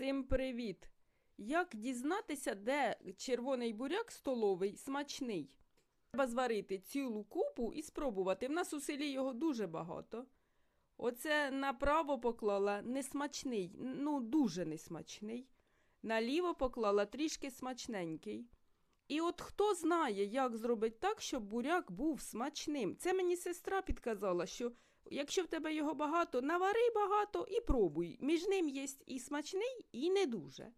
Всім привіт! Як дізнатися, де червоний буряк столовий смачний? Треба зварити цілу купу і спробувати. В нас у селі його дуже багато. Оце направо поклала несмачний, ну дуже несмачний. Наліво поклала трішки смачненький. І от хто знає, як зробити так, щоб буряк був смачним. Це мені сестра підказала, що якщо в тебе його багато, навари багато і пробуй. Між ним є і смачний, і не дуже.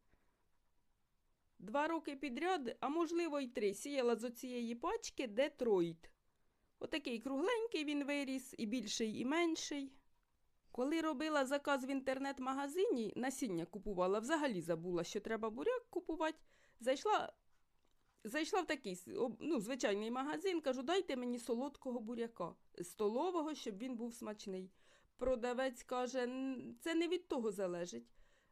Два роки підряд, а можливо й три, сіяла з оцієї пачки Детройт. Отакий кругленький він виріс, і більший, і менший. Коли робила заказ в інтернет-магазині, насіння купувала, взагалі забула, що треба буряк купувати. Зайшла, зайшла в такий ну, звичайний магазин, кажу, дайте мені солодкого буряка, столового, щоб він був смачний. Продавець каже, це не від того залежить.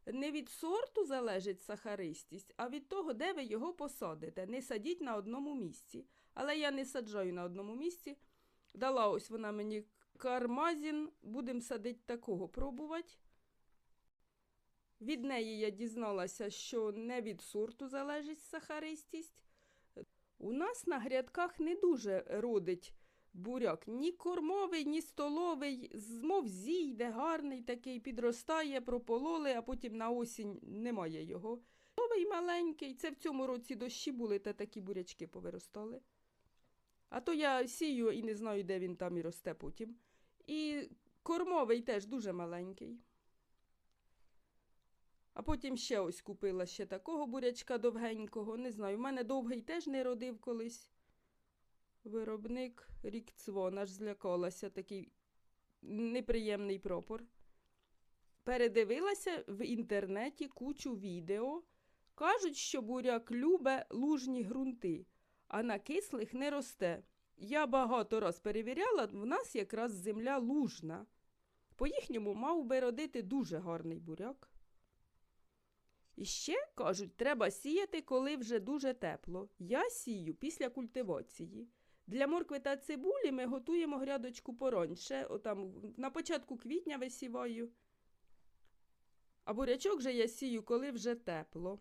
Не від сорту залежить сахаристість, а від того, де ви його посадите. Не садіть на одному місці. Але я не саджаю на одному місці. Дала ось вона мені кармазін, будемо садити такого пробувати. Від неї я дізналася, що не від сорту залежить сахаристість. У нас на грядках не дуже родить буряк. Ні кормовий, ні столовий, змов зійде, гарний такий, підростає, пропололи, а потім на осінь немає його. Столовий маленький, це в цьому році дощі були, та такі бурячки повиростали. А то я сію і не знаю, де він там і росте потім. І кормовий теж дуже маленький. А потім ще ось купила ще такого бурячка довгенького. Не знаю, в мене довгий теж не родив колись. Виробник рік аж злякалася такий неприємний пропор. Передивилася в інтернеті кучу відео. Кажуть, що буряк любе лужні ґрунти, а на кислих не росте. Я багато раз перевіряла, в нас якраз земля лужна. По їхньому мав би родити дуже гарний буряк. І ще, кажуть, треба сіяти, коли вже дуже тепло. Я сію після культивації. Для моркви та цибулі ми готуємо грядочку пороньше, отам на початку квітня висіваю. А бурячок же я сію, коли вже тепло.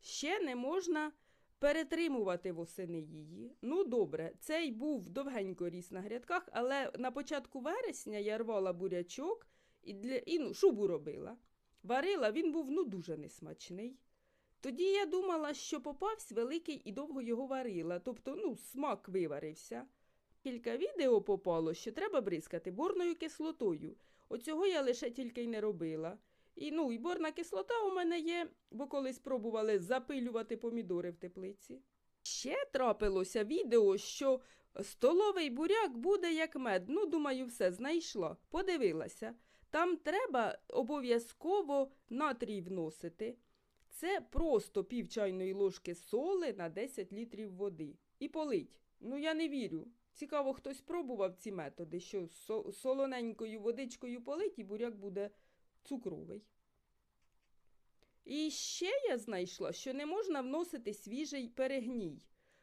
Ще не можна перетримувати восени її. Ну, добре, цей був довгенько ріс на грядках, але на початку вересня я рвала бурячок і, для, і ну, шубу робила. Варила, він був ну дуже несмачний. Тоді я думала, що попавсь великий і довго його варила, тобто ну, смак виварився. Кілька відео попало, що треба бризкати борною кислотою. Оцього я лише тільки й не робила. І, ну, і борна кислота у мене є, бо колись пробували запилювати помідори в теплиці. Ще трапилося відео, що столовий буряк буде як мед. Ну, думаю, все знайшла. Подивилася. Там треба обов'язково натрій вносити. Це просто пів чайної ложки соли на 10 літрів води. І полить. Ну, я не вірю. Цікаво, хтось пробував ці методи, що солоненькою водичкою полить і буряк буде цукровий. І ще я знайшла, що не можна вносити свіжий перегній,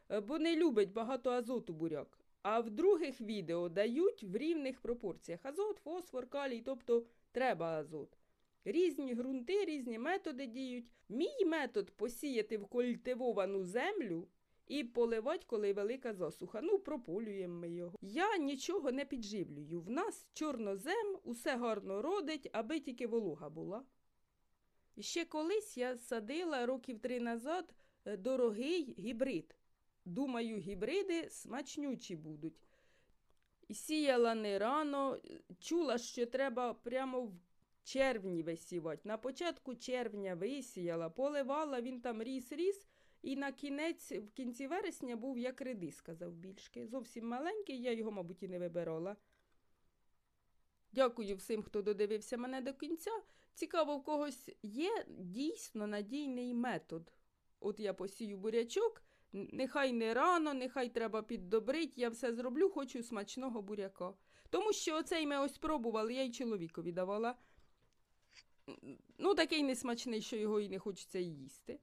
е, бо не любить багато азоту буряк. А в других відео дають в рівних пропорціях азот, фосфор, калій, тобто треба азот. Різні ґрунти, різні методи діють. Мій метод посіяти в культивовану землю і поливати, коли велика засуха. Ну, прополюємо ми його. Я нічого не підживлюю. В нас чорнозем, усе гарно родить, аби тільки волога була. Ще колись я садила років три назад е, дорогий гібрид. Думаю, гібриди смачнючі будуть. Сіяла не рано, чула, що треба прямо в червні висівати. На початку червня висіяла, поливала, він там ріс-ріс, і на кінець, в кінці вересня був як редис, сказав більшки. Зовсім маленький, я його, мабуть, і не вибирала. Дякую всім, хто додивився мене до кінця. Цікаво, в когось є дійсно надійний метод. От я посію бурячок, нехай не рано, нехай треба піддобрить, я все зроблю, хочу смачного буряка. Тому що оцей ми ось пробували, я й чоловікові давала. Ну, такий несмачний, що його і не хочеться їсти.